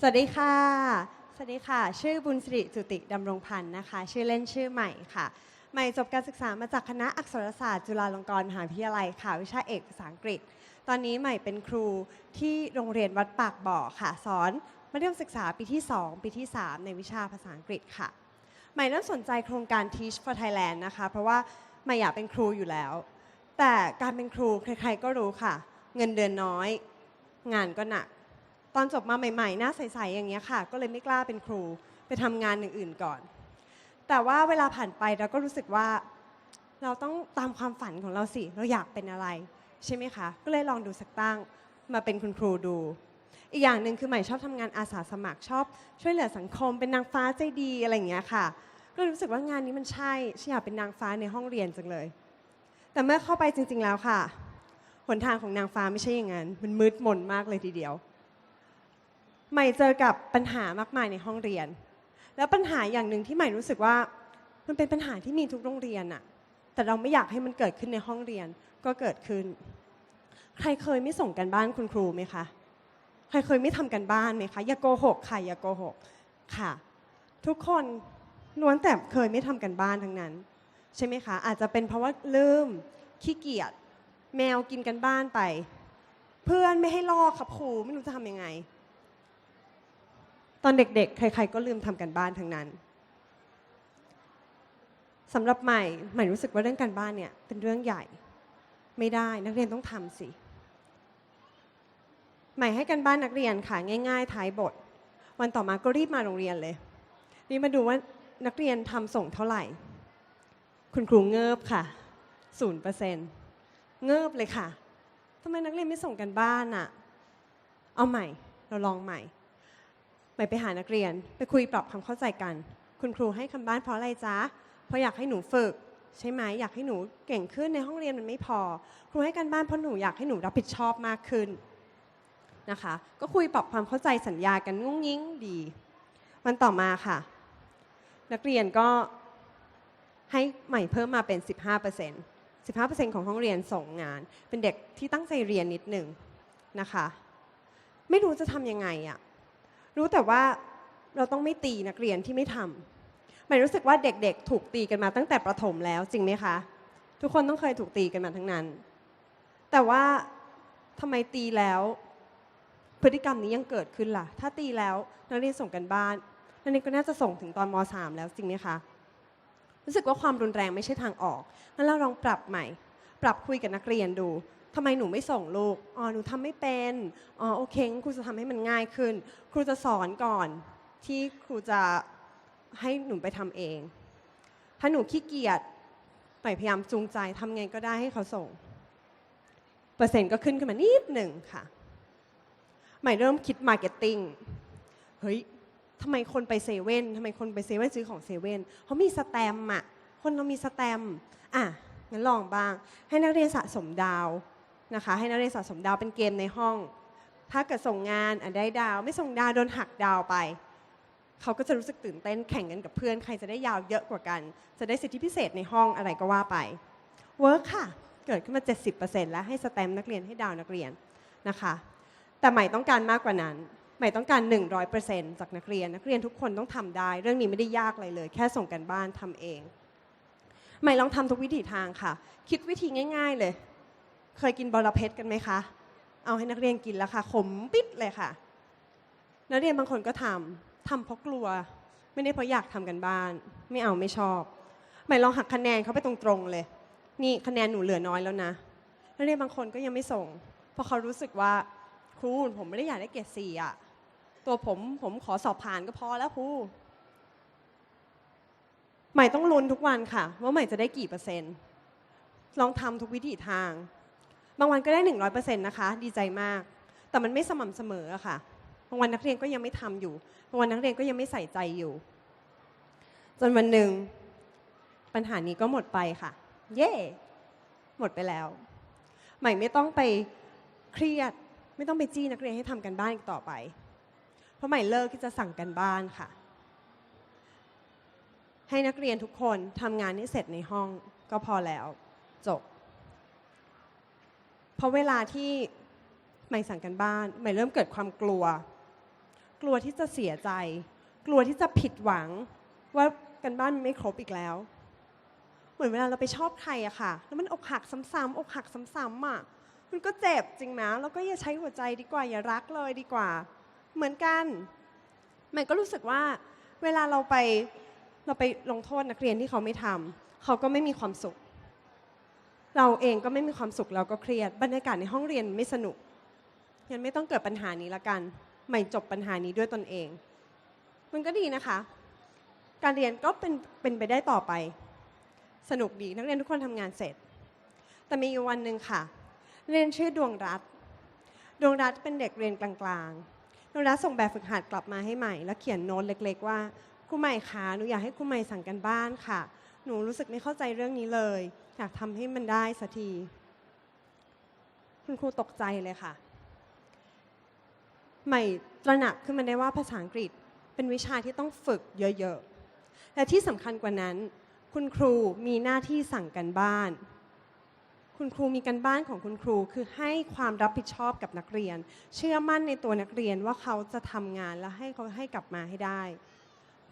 สวัสดีค่ะ สวัสดีค่ะ ชื่อบุญสิริจุติดำรงพันธ์นะคะ ชื่อเล่นชื่อใหม่ค่ะ ใหม่จบการศึกษามาจากคณะอักษรศาสตร์จุฬาลงกรณ์มหาวิทยาลัยค่ะ วิชาเอกภาษาอังกฤษ ตอนนี้ใหม่เป็นครูที่โรงเรียนวัดปากบ่อค่ะ สอนมัธยมศึกษาปีที่ 2 ปีที่ 3 ในวิชาภาษาอังกฤษค่ะ ใหม่เริ่มสนใจโครงการ Teach for Thailand นะคะ เพราะว่าใหม่อยากเป็นครูอยู่แล้ว แต่การเป็นครูใครๆก็รู้ค่ะ เงินเดือนน้อย งานก็หนัก ตอนจบมาใหม่ๆ หน้าใสๆอย่างเงี้ยค่ะ ก็เลยไม่กล้าเป็นครูไปทำงานอย่างอื่นก่อน แต่ว่าเวลาผ่านไปเราก็รู้สึกว่า เราต้องตามความฝันของเราสิ เราอยากเป็นอะไร ใช่ไหมคะ ก็เลยลองดูสักตั้งมาเป็นคุณครูดู อีกอย่างหนึ่งคือใหม่ชอบทำงานอาสาสมัครชอบ ช่วยเหลือสังคมเป็นนางฟ้าใจดีอะไรอย่างเงี้ยค่ะ ก็รู้สึกว่างานนี้มันใช่ฉันอยากเป็นนางฟ้าในห้องเรียนจังเลย แต่เมื่อเข้าไปจริง ๆแล้วค่ะ หนทางของนางฟ้าไม่ใช่อย่างนั้น มันมืดมนมากเลยทีเดียว ใหม่เจอกับปัญหามากมายในห้องเรียน แล้วปัญหาอย่างหนึ่งที่ใหม่รู้สึกว่ามันเป็นปัญหาที่มีทุกโรงเรียนอะแต่เราไม่อยากให้มันเกิดขึ้นในห้องเรียนก็เกิดขึ้น ใครเคยไม่ส่งกันบ้านคุณครูไหมคะ ใครเคยไม่ทำกันบ้านไหมคะอย่าโกหกค่ะอย่าโกหกค่ะ ทุกคนล้วนแต่เคยไม่ทำกันบ้านทั้งนั้น ใช่ไหมคะ อาจจะเป็นเพราะว่าลืมขี้เกียจแมวกินกันบ้านไป เพื่อนไม่ให้ลอกครับครูไม่รู้จะทำยังไง อนเด็กๆ ใคร ๆ ก็ลืมทำกันบ้านทั้งนั้นสำหรับใหม่ใหม่รู้สึกว่าเรื่องการบ้านเนี่ยเป็นเรื่องใหญ่ไม่ได้นักเรียนต้องทำสิใหม่ให้กันบ้านนักเรียนค่ะง่าย ๆ ท้ายบท วันต่อมาก็รีบมาโรงเรียนเลยรีบมาดูว่านักเรียนทำส่งเท่าไหร่ คุณครูเงิบค่ะศูนย์เปอร์เซ็นต์เงิบเลยค่ะทำไมนักเรียนไม่ส่งกันบ้านอะเอาใหม่เราลองใหม่ ใหม่ไปหานักเรียน ไปคุยปรับความเข้าใจกัน คุณครูให้คำบ้านเพราะอะไรจ๊ะ เพราะอยากให้หนูฝึก ใช่ไหมอยากให้หนูเก่งขึ้นในห้องเรียนมันไม่พอ ครูให้การบ้านเพราะหนูอยากให้หนูรับผิดชอบมากขึ้นนะคะ ก็คุยปรับความเข้าใจสัญญากันงุ้งยิ้งดี วันต่อมาค่ะ นักเรียนก็ให้ใหม่เพิ่มมาเป็น 15% 15%ของห้องเรียนส่งงาน เป็นเด็กที่ตั้งใจเรียนนิดหนึ่งนะคะ ไม่รู้จะทำยังไงอะ รู้แต่ว่าเราต้องไม่ตีนักเรียนที่ไม่ทำหมายรู้สึกว่าเด็กๆ ถูกตีกันมาตั้งแต่ประถมแล้วจริงไหมคะ ทุกคนต้องเคยถูกตีกันมาทั้งนั้น แต่ว่าทำไมตีแล้ว พฤติกรรมนี้ยังเกิดขึ้นล่ะ ถ้าตีแล้วนักเรียนส่งกันบ้านนักเรียนก็น่าจะส่งถึงตอนม .3 แล้วจริงไหมคะรู้สึกว่าความรุนแรงไม่ใช่ทางออกงั้นเราลองปรับใหม่ ปรับคุยกับนักเรียนดู ทำไมหนูไม่ส่งลูกอ๋อหนูทำไม่เป็นอ๋อโอเคครูจะทำให้มันง่ายขึ้น ครูจะสอนก่อนที่ครูจะให้หนูไปทำเอง ถ้าหนูขี้เกียจหน่อยพยายามจูงใจทำไงก็ได้ให้เขาส่ง เปอร์เซ็นต์ก็ขึ้นขึ้นมานิดหนึ่งค่ะใหม่เริ่มคิดมาร์เก็ตติ้งเฮ้ยทำไมคนไปเซเว่นทำไมคนไปเซเว่นซื้อของเซเว่นเขามีสแตมป์อะคนเรามีสแตมป์อะงั้นลองบ้าง ให้นักเรียนสะสมดาว นะคะ ให้นักเรียนสะสมดาวเป็นเกมในห้อง ถ้าเกิดส่งงานอะได้ดาว ไม่ส่งดาวโดนหักดาวไป เขาก็จะรู้สึกตื่นเต้นแข่งกันกับเพื่อน ใครจะได้ยาวเยอะกว่ากัน จะได้สิทธิพิเศษในห้องอะไรก็ว่าไปเวิร์กค่ะ เกิดขึ้นมา 70%แล้วให้สแตมนักเรียนให้ดาวนักเรียนนะคะ แต่ใหม่ต้องการมากกว่านั้นใหม่ต้องการ 100%จากนักเรียน นักเรียนทุกคนต้องทำได้ เรื่องนี้ไม่ได้ยากอะไรเลย แค่ส่งกันบ้านทำเอง ใหม่ลองทำทุกวิถีทางค่ะ คิดวิธีง่าย ๆ เลย เคยกินบอระเพ็ดกันไหมคะ เอาให้นักเรียนกินแล้วค่ะ ขมปิดเลยค่ะ นักเรียนบางคนก็ทำทำเพราะกลัว ไม่ได้เพราะอยากทำกันบ้าน ไม่เอาไม่ชอบใหม่ลองหักคะแนนเขาไปตรงๆเลย นี่คะแนนหนูเหลือน้อยแล้วนะ นักเรียนบางคนก็ยังไม่ส่ง เพราะเขารู้สึกว่าครูผมไม่ได้อยากได้เกรดสี่อะตัวผมผมขอสอบผ่านก็พอแล้วครูใหม่ต้องลุ้นทุกวันค่ะ ว่าใหม่จะได้กี่เปอร์เซ็นต์ ลองทำทุกวิถีทาง บางวันก็ได้หนึ่งร้อยเปอร์เซ็นต์นะคะ ดีใจมาก แต่มันไม่สม่ำเสมอะค่ะ บางวันนักเรียนก็ยังไม่ทำอยู่ บางวันนักเรียนก็ยังไม่ใส่ใจอยู่ จนวันหนึ่งปัญหานี้ก็หมดไปค่ะ เย่หมดไปแล้ว ใหม่ไม่ต้องไปเครียด ไม่ต้องไปจี้นักเรียนให้ทำกันบ้านต่อไป เพราะใหม่เลิกที่จะสั่งกันบ้านค่ะ ให้นักเรียนทุกคนทำงานให้เสร็จในห้องก็พอแล้ว จบ เพราะเวลาที่ใหม่สั่งกันบ้านใหม่เริ่มเกิดความกลัว กลัวที่จะเสียใจ กลัวที่จะผิดหวัง ว่ากันบ้านมันไม่ครบอีกแล้ว เหมือนเวลาเราไปชอบใครอะค่ะ แล้วมันอกหักซ้ำๆอกหักซ้ำๆอะมันก็เจ็บจริงนะแล้วก็อย่าใช้หัวใจดีกว่า อย่ารักเลยดีกว่า เหมือนกันหมันก็รู้สึกว่า เวลาเราไปเราไปลงโทษนักเรียนที่เขาไม่ทำเขาก็ไม่มีความสุข เราเองก็ไม่มีความสุขเราก็เครียด บรรยากาศในห้องเรียนไม่สนุกยังไม่ต้องเกิดปัญหานี้ละกันไม่จบปัญหานี้ด้วยตนเอง มันก็ดีนะคะ การเรียนก็เป็นเป็นไปได้ต่อไป สนุกดีนักเรียนทุกคนทำงานเสร็จ แต่มีวันหนึ่งค่ะ เรียนชื่อดวงรัตดวงรัตเป็นเด็กเรียนกลางๆ ดวงรัตส่งแบบฝึกหัดกลับมาให้ใหม่ แล้วเขียนโน้ตเล็ก ๆ ว่าครูใหม่คะหนูอยากให้ครูใหม่สั่งกันบ้านค่ะ หนูรู้สึกไม่เข้าใจเรื่องนี้เลย อยากทำให้มันได้สักที คุณครูตกใจเลยค่ะ ใหม่ตระหนักขึ้นมาได้ว่าภาษาอังกฤษเป็นวิชาที่ต้องฝึกเยอะๆ และที่สำคัญกว่านั้น คุณครูมีหน้าที่สั่งกันบ้าน คุณครูมีกันบ้านของคุณครูคือให้ความรับผิดชอบกับนักเรียน เชื่อมั่นในตัวนักเรียนว่าเขาจะทำงานและให้เขาให้กลับมาให้ได้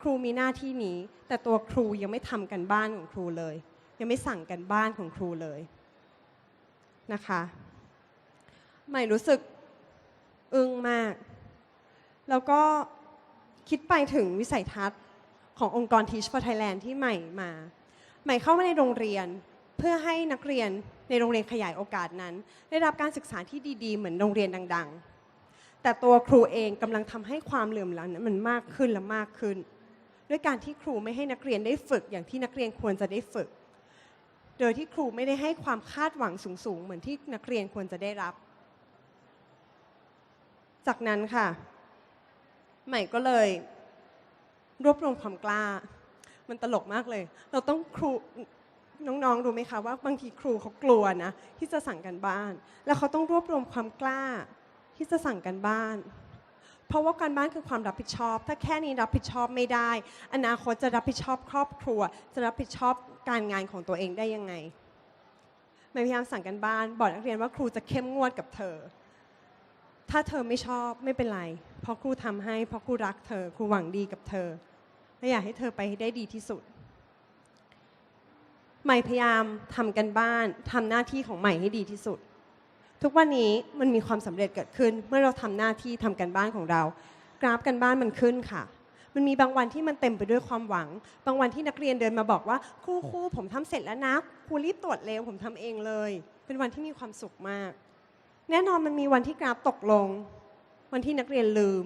ครูมีหน้าที่นี้ แต่ตัวครูยังไม่ทำกันบ้านของครูเลย ยังไม่สั่งกันบ้านของครูเลยนะคะใหม่รู้สึกอึ้งมาก แล้วก็คิดไปถึงวิสัยทัศน์ขององค์กร Teach for Thailand ที่ใหม่มา ใหม่เข้ามาในโรงเรียนเพื่อให้นักเรียนในโรงเรียนขยายโอกาสนั้น ได้รับการศึกษาที่ดีๆ เหมือนโรงเรียนดัง ๆ แต่ตัวครูเองกำลังทำให้ความเหลื่อมล้ำนั้นมันมากขึ้นและมากขึ้น ด้วยการที่ครูไม่ให้นักเรียนได้ฝึกอย่างที่นักเรียนควรจะได้ฝึก โดยที่ครูไม่ได้ให้ความคาดหวังสูง ๆ เหมือนที่นักเรียนควรจะได้รับ จากนั้นค่ะ ใหม่ก็เลย รวบรวมความกล้า มันตลกมากเลย เราต้องครูน้องๆ รู้ไหมคะว่าบางทีครูเขากลัวนะที่จะสั่งกันบ้าน แล้วเขาต้องรวบรวมความกล้าที่จะสั่งกันบ้าน เพราะว่าการบ้านคือความรับผิดชอบ ถ้าแค่นี้รับผิดชอบไม่ได้ อนาคตจะรับผิดชอบครอบครัว จะรับผิดชอบการงานของตัวเองได้ยังไงไม่พยายามสั่งกันบ้านบอกนักเรียนว่าครูจะเข้มงวดกับเธอ ถ้าเธอไม่ชอบไม่เป็นไร เพราะครูทำให้ เพราะครูรักเธอ ครูหวังดีกับเธอและอยากให้เธอไปได้ดีที่สุดใหม่พยายามทำกันบ้านทำหน้าที่ของใหม่ให้ดีที่สุด ทุกวันนี้มันมีความสำเร็จเกิดขึ้น เมื่อเราทำหน้าที่ทำกันบ้านของเรา กราฟกันบ้านมันขึ้นค่ะ มันมีบางวันที่มันเต็มไปด้วยความหวัง บางวันที่นักเรียนเดินมาบอกว่าครูครูผมทำเสร็จแล้วนะครูรีบตรวจเร็วผมทำเองเลย เป็นวันที่มีความสุขมาก แน่นอนมันมีวันที่กราฟตกลง วันที่นักเรียนลืม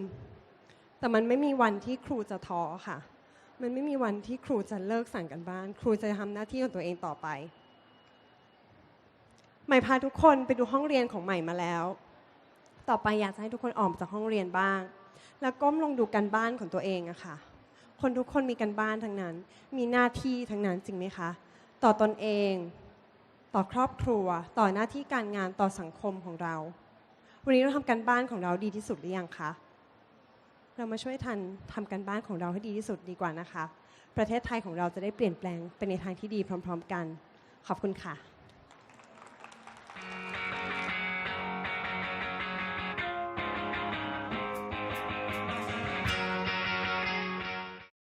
แต่มันไม่มีวันที่ครูจะท้อค่ะ มันไม่มีวันที่ครูจะเลิกสั่งกันบ้าน ครูจะทำหน้าที่ของตัวเองต่อไป ใหม่พาทุกคนไปดูห้องเรียนของใหม่มาแล้ว ต่อไปอยากจะให้ทุกคนออกจากห้องเรียนบ้าง แล้วก้มลงดูกันบ้านของตัวเองอะค่ะ คนทุกคนมีกันบ้านทั้งนั้น มีหน้าที่ทั้งนั้นจริงไหมคะ ต่อตนเอง ต่อครอบครัว ต่อหน้าที่การงานต่อสังคมของเรา วันนี้เราทำกันบ้านของเราดีที่สุดหรือยังคะ เรามาช่วยทันทำกันบ้านของเราให้ดีที่สุดดีกว่านะคะ ประเทศไทยของเราจะได้เปลี่ยนแปลงไปในทางที่ดีพร้อม ๆ กัน ขอบคุณค่ะ